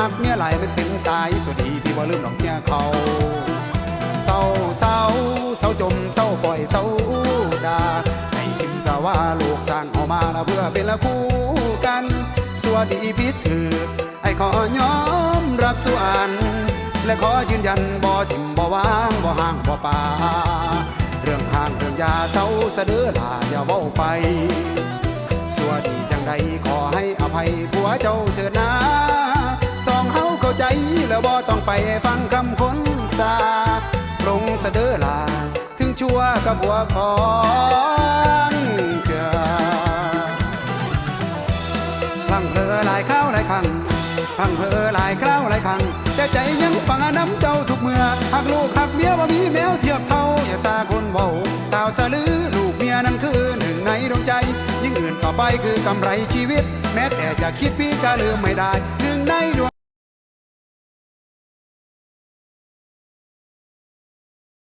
หักเมียหลายมันเป็นตายสวัสดีพี่บ่ลืมดอกเมียเขาเศร้าเศร้าเศร้าจมเศร้าปล่อยเศร้าดาให้คิดซะว่าลูกสร้างออกมาแล้วเพื่อเป็นละคู่กันสวัสดีพี่ถือไอ้ขอยอมรับส่วนและขอยืนยันบ่ทิมบ่วางบ่ห่างบ่ป่าเรื่องห่างเรื่องยาเศร้าสะเดือลาอย่าเว้าไปสวัสดีจังใดขอให้อภัยผัวเจ้าเถิดนะ ใจแล้วบ่ต้องไปฟังคำคนสาปรงสะเดือลา ถึงชั่วกับหัวของเกพังเพลอหลายข้าวหลายครั้งพังเพลอหลายคราวหลายครั้งแต่ใจยังฟังน้ำเจ้าทุกเมื่อหากลูกหักเมียว่ามีแนวเทียบเท่าอย่าซาคนเบาข่าวสะลือลูกเมียนั้นคือหนึ่งในดวงใจ ยิ่งอื่นต่อไปคือกำไรชีวิต แม้แต่จะคิดพี่ก็ลืมไม่ได้